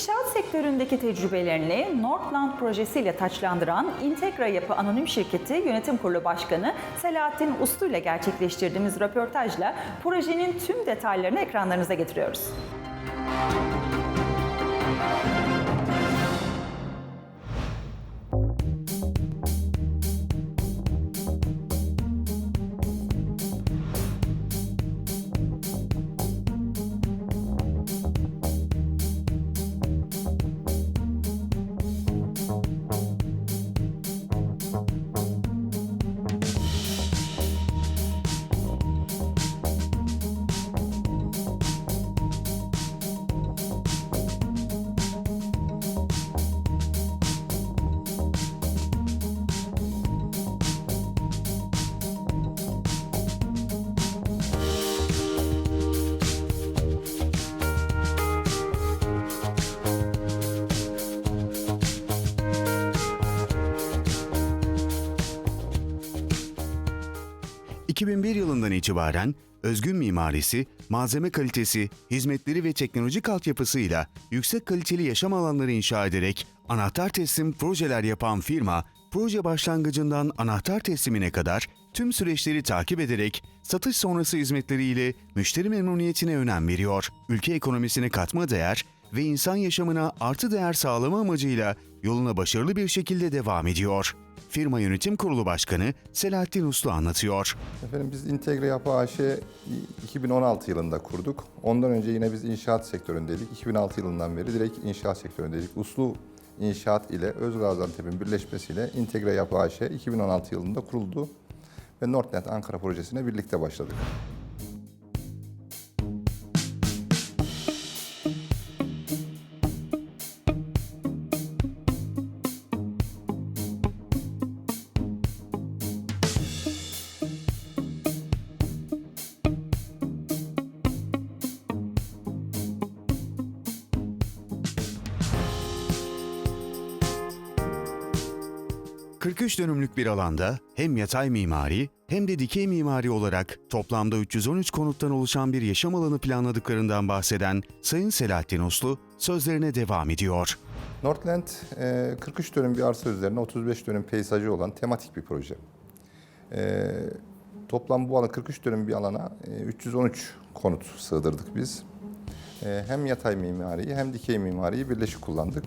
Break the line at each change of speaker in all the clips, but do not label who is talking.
İnşaat sektöründeki tecrübelerini Northland projesiyle taçlandıran Integra Yapı Anonim Şirketi Yönetim Kurulu Başkanı Selahattin Uslu ile gerçekleştirdiğimiz röportajla projenin tüm detaylarını ekranlarınıza getiriyoruz.
...2001 yılından itibaren özgün mimarisi, malzeme kalitesi, hizmetleri ve teknolojik altyapısıyla yüksek kaliteli yaşam alanları inşa ederek anahtar teslim projeler yapan firma, proje başlangıcından anahtar teslimine kadar tüm süreçleri takip ederek satış sonrası hizmetleriyle müşteri memnuniyetine önem veriyor. Ülke ekonomisine katma değer ve insan yaşamına artı değer sağlama amacıyla yoluna başarılı bir şekilde devam ediyor. Firma Yönetim Kurulu Başkanı Selahattin Uslu anlatıyor.
Efendim biz Integre Yapı AŞ 2016 yılında kurduk. Ondan önce yine biz inşaat sektöründeydik. 2006 yılından beri direkt inşaat sektöründeydik. Uslu İnşaat ile Özgaziantep'in birleşmesiyle Integre Yapı AŞ 2016 yılında kuruldu ve Northland Ankara projesine birlikte başladık.
43 dönümlük bir alanda hem yatay mimari hem de dikey mimari olarak toplamda 313 konuttan oluşan bir yaşam alanı planladıklarından bahseden Sayın Selahattin Uslu sözlerine devam ediyor.
Northland e, 43 dönüm bir arsa üzerine 35 dönüm peyzajı olan tematik bir proje. E, Toplam bu alan 43 dönüm bir alana e, 313 konut sığdırdık biz. E, Hem yatay mimariyi hem dikey mimariyi birleşik kullandık.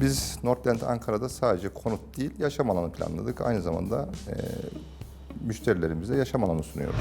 Biz Northland Ankara'da sadece konut değil, yaşam alanı planladık. Aynı zamanda e, müşterilerimize yaşam alanı sunuyoruz.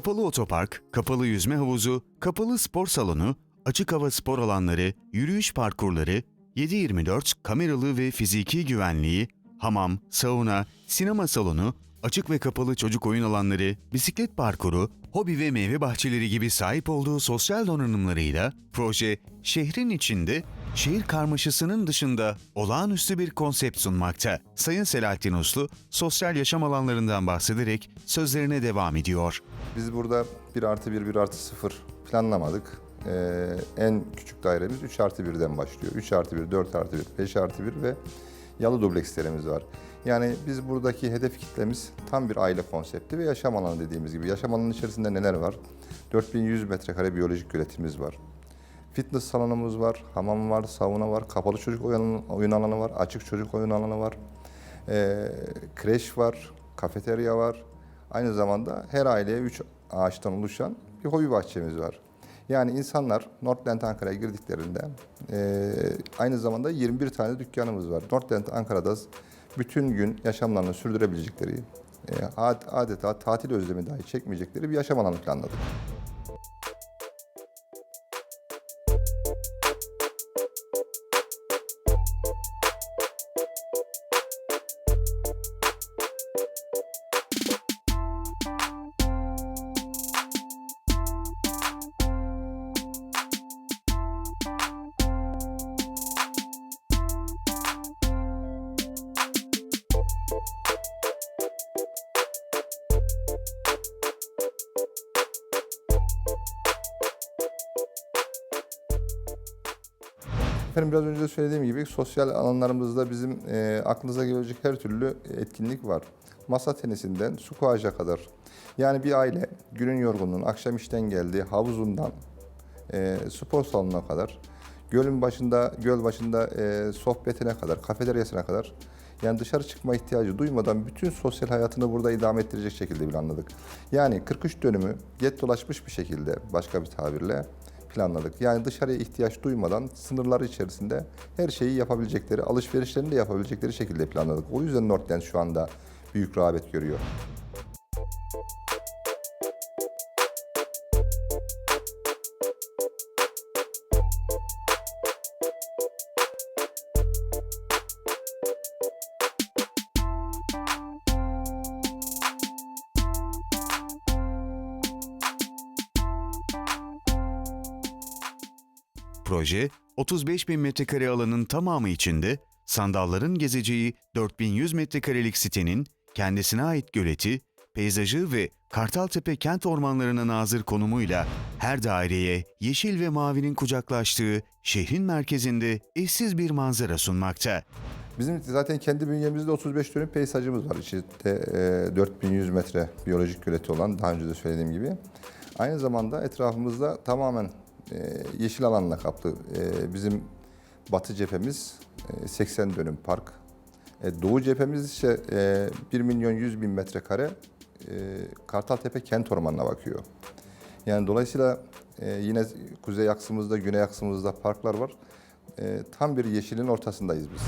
Kapalı otopark, kapalı yüzme havuzu, kapalı spor salonu, açık hava spor alanları, yürüyüş parkurları, 7-24 kameralı ve fiziki güvenliği, hamam, sauna, sinema salonu, açık ve kapalı çocuk oyun alanları, bisiklet parkuru, hobi ve meyve bahçeleri gibi sahip olduğu sosyal donanımlarıyla proje şehrin içinde şehir karmaşasının dışında olağanüstü bir konsept sunmakta. Sayın Selahattin Uslu sosyal yaşam alanlarından bahsederek sözlerine devam ediyor.
Biz burada 1 artı 1, 1 artı 0 planlamadık. Ee, en küçük dairemiz 3 artı 1'den başlıyor. 3 artı 1, 4 artı 1, 5 artı 1 ve yalı dublekslerimiz var. Yani biz buradaki hedef kitlemiz tam bir aile konsepti ve yaşam alanı dediğimiz gibi. Yaşam alanının içerisinde neler var? 4100 metrekare biyolojik üretimimiz var. Fitness salonumuz var, hamam var, sauna var, kapalı çocuk oyun, alanı var, açık çocuk oyun alanı var. Ee, kreş var, kafeterya var. Aynı zamanda her aileye 3 ağaçtan oluşan bir hobi bahçemiz var. Yani insanlar Northland Ankara'ya girdiklerinde e, aynı zamanda 21 tane dükkanımız var. Northland Ankara'da bütün gün yaşamlarını sürdürebilecekleri, e, ad- adeta tatil özlemi dahi çekmeyecekleri bir yaşam alanı planladık. Efendim biraz önce de söylediğim gibi sosyal alanlarımızda bizim e, aklınıza gelecek her türlü etkinlik var. Masa tenisinden squash'a kadar. Yani bir aile günün yorgunluğunu akşam işten geldi havuzundan e, spor salonuna kadar, gölün başında, göl başında e, sohbetine kadar, kafeteryasına kadar yani dışarı çıkma ihtiyacı duymadan bütün sosyal hayatını burada idame ettirecek şekilde planladık. Yani 43 dönümü get dolaşmış bir şekilde başka bir tabirle planladık. Yani dışarıya ihtiyaç duymadan sınırlar içerisinde her şeyi yapabilecekleri, alışverişlerini de yapabilecekleri şekilde planladık. O yüzden Northland şu anda büyük rağbet görüyor.
Proje, 35 bin metrekare alanın tamamı içinde sandalların gezeceği 4100 metrekarelik sitenin kendisine ait göleti, peyzajı ve Kartaltepe kent ormanlarına nazır konumuyla her daireye yeşil ve mavinin kucaklaştığı şehrin merkezinde eşsiz bir manzara sunmakta.
Bizim zaten kendi bünyemizde 35 dönüm peyzajımız var. İçinde e, 4100 metre biyolojik göleti olan daha önce de söylediğim gibi. Aynı zamanda etrafımızda tamamen e, yeşil alanla kaplı. E, bizim batı cephemiz e, 80 dönüm park. E, doğu cephemiz ise e, 1 milyon 100 bin metrekare e, Kartaltepe kent ormanına bakıyor. Yani dolayısıyla e, yine kuzey aksımızda, güney aksımızda parklar var. E, tam bir yeşilin ortasındayız biz.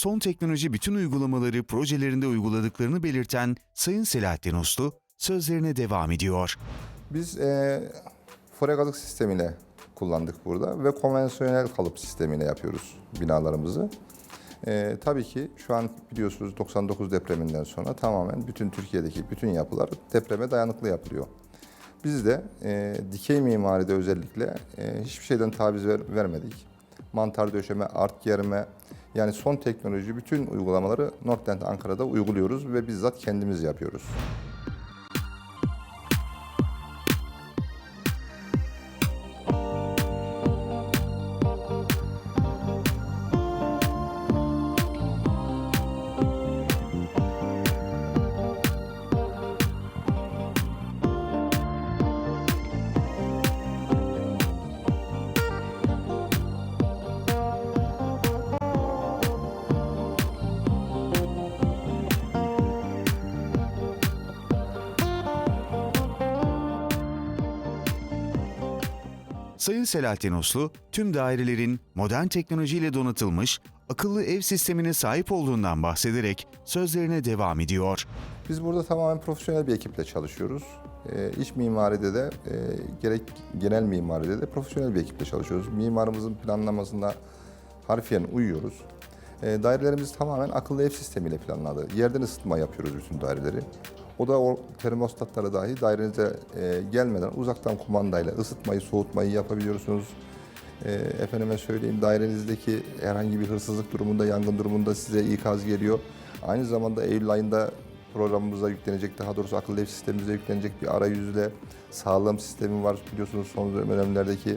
Son teknoloji bütün uygulamaları projelerinde uyguladıklarını belirten Sayın Selahattin Uslu sözlerine devam ediyor.
Biz e, foregazlık sistemiyle kullandık burada ve konvansiyonel kalıp sistemiyle yapıyoruz binalarımızı. E, tabii ki şu an biliyorsunuz 99 depreminden sonra tamamen bütün Türkiye'deki bütün yapılar depreme dayanıklı yapılıyor. Biz de e, dikey mimaride özellikle e, hiçbir şeyden taviz ver- vermedik. Mantar döşeme, art germe yani son teknoloji bütün uygulamaları Northland Ankara'da uyguluyoruz ve bizzat kendimiz yapıyoruz.
Sayın Selahattin Uslu, tüm dairelerin modern teknolojiyle donatılmış, akıllı ev sistemine sahip olduğundan bahsederek sözlerine devam ediyor.
Biz burada tamamen profesyonel bir ekiple çalışıyoruz. Ee, iç mimaride de e, gerek genel mimaride de profesyonel bir ekiple çalışıyoruz. Mimarımızın planlamasına harfiyen uyuyoruz. Ee, dairelerimiz tamamen akıllı ev sistemiyle planladı. Yerden ısıtma yapıyoruz bütün daireleri. O da o termostatları dahi dairenize e, gelmeden uzaktan kumandayla ısıtmayı, soğutmayı yapabiliyorsunuz. E, efendime söyleyeyim dairenizdeki herhangi bir hırsızlık durumunda, yangın durumunda size ikaz geliyor. Aynı zamanda Eylül ayında programımıza yüklenecek, daha doğrusu akıllı ev sistemimize yüklenecek bir arayüzle sağlığım sistemi var. Biliyorsunuz son dönemlerdeki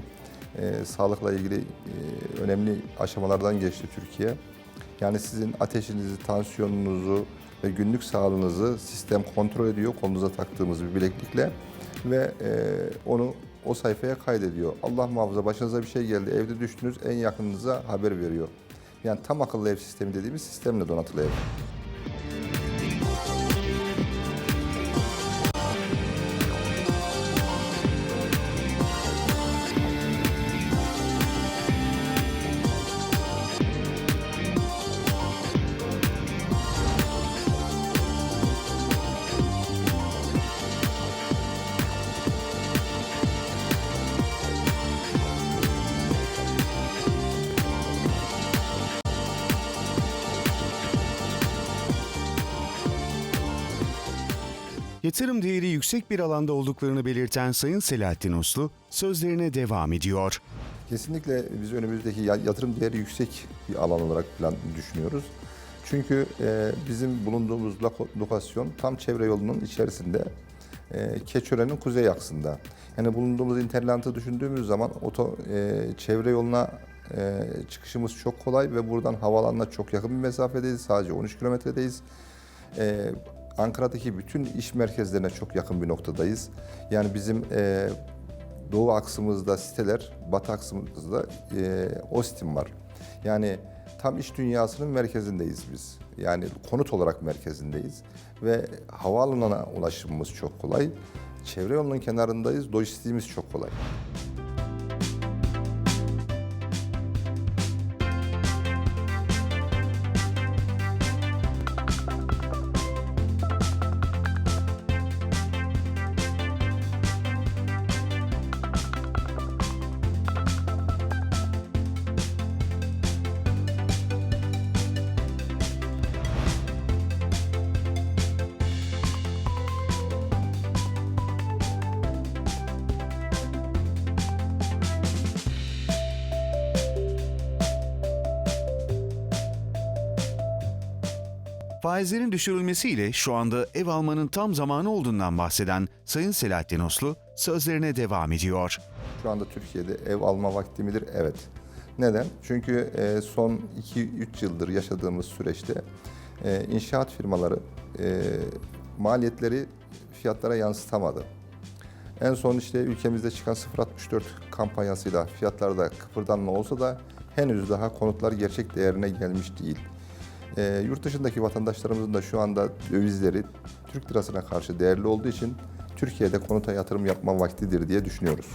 e, sağlıkla ilgili e, önemli aşamalardan geçti Türkiye. Yani sizin ateşinizi, tansiyonunuzu ve günlük sağlığınızı sistem kontrol ediyor kolunuza taktığımız bir bileklikle ve e, onu o sayfaya kaydediyor. Allah muhafaza başınıza bir şey geldi, evde düştünüz en yakınınıza haber veriyor. Yani tam akıllı ev sistemi dediğimiz sistemle donatılı ev.
Yatırım değeri yüksek bir alanda olduklarını belirten Sayın Selahattin Uslu sözlerine devam ediyor.
Kesinlikle biz önümüzdeki ya- yatırım değeri yüksek bir alan olarak plan düşünüyoruz. Çünkü e, bizim bulunduğumuz lokasyon tam çevre yolunun içerisinde. E, Keçören'in kuzey aksında. Yani bulunduğumuz interlantı düşündüğümüz zaman oto e, çevre yoluna çıkışımız çok kolay ve buradan havaalanına çok yakın bir mesafedeyiz. Sadece 13 kilometredeyiz. Ankara'daki bütün iş merkezlerine çok yakın bir noktadayız. Yani bizim e, doğu aksımızda siteler, batı aksımızda e, Ostim var. Yani tam iş dünyasının merkezindeyiz biz. Yani konut olarak merkezindeyiz ve havaalanına ulaşımımız çok kolay. Çevre yolunun kenarındayız, lojistiğimiz çok kolay.
Faizlerin düşürülmesiyle şu anda ev almanın tam zamanı olduğundan bahseden Sayın Selahattin Uslu sözlerine devam ediyor.
Şu anda Türkiye'de ev alma vakti midir? Evet. Neden? Çünkü e, son 2-3 yıldır yaşadığımız süreçte e, inşaat firmaları e, maliyetleri fiyatlara yansıtamadı. En son işte ülkemizde çıkan 0.64 kampanyasıyla fiyatlarda kıpırdanma olsa da henüz daha konutlar gerçek değerine gelmiş değil. E, yurt dışındaki vatandaşlarımızın da şu anda dövizleri Türk lirasına karşı değerli olduğu için Türkiye'de konuta yatırım yapma vaktidir diye düşünüyoruz.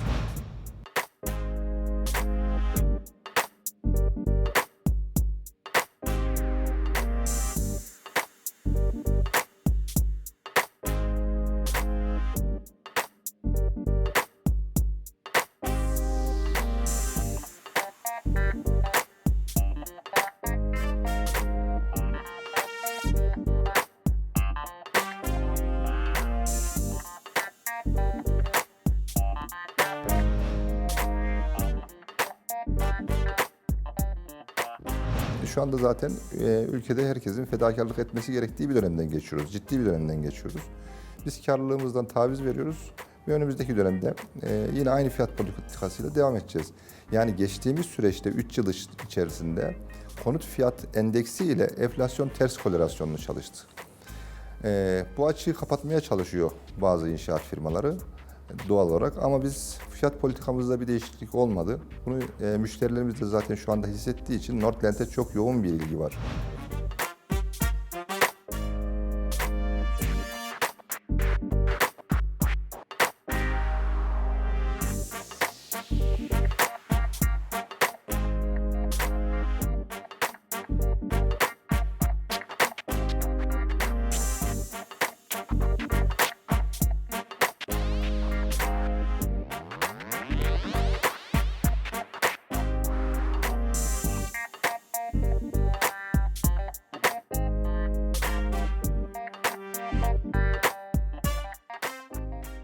Şu anda zaten e, ülkede herkesin fedakarlık etmesi gerektiği bir dönemden geçiyoruz. Ciddi bir dönemden geçiyoruz. Biz karlılığımızdan taviz veriyoruz ve önümüzdeki dönemde e, yine aynı fiyat politikasıyla devam edeceğiz. Yani geçtiğimiz süreçte 3 yıl iç- içerisinde konut fiyat endeksi ile enflasyon ters korelasyonunu çalıştı. E, bu açığı kapatmaya çalışıyor bazı inşaat firmaları doğal olarak ama biz fiyat politikamızda bir değişiklik olmadı. Bunu e, müşterilerimiz de zaten şu anda hissettiği için Northland'e çok yoğun bir ilgi var.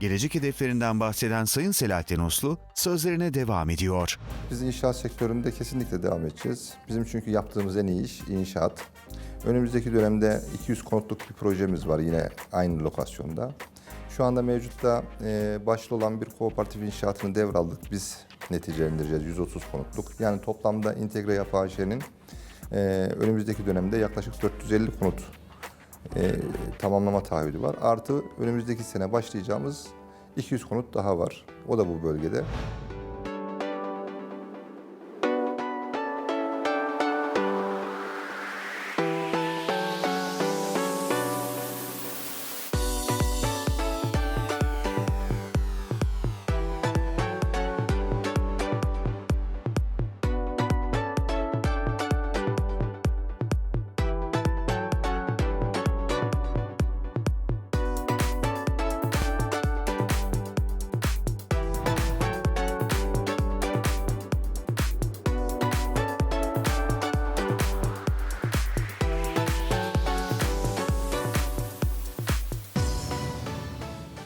Gelecek hedeflerinden bahseden Sayın Selahattin Uslu sözlerine devam ediyor.
Biz inşaat sektöründe kesinlikle devam edeceğiz. Bizim çünkü yaptığımız en iyi iş inşaat. Önümüzdeki dönemde 200 konutluk bir projemiz var yine aynı lokasyonda. Şu anda mevcutta e, başlı olan bir kooperatif inşaatını devraldık. Biz neticelendireceğiz 130 konutluk. Yani toplamda Integre Yapı AŞ'nin e, önümüzdeki dönemde yaklaşık 450 konut e, tamamlama taahhüdü var. Artı önümüzdeki sene başlayacağımız 200 konut daha var. O da bu bölgede.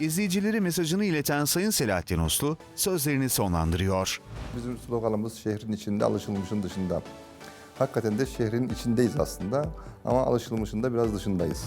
İzleyicileri mesajını ileten Sayın Selahattin Uslu sözlerini sonlandırıyor.
Bizim sloganımız şehrin içinde, alışılmışın dışında. Hakikaten de şehrin içindeyiz aslında ama alışılmışın da biraz dışındayız.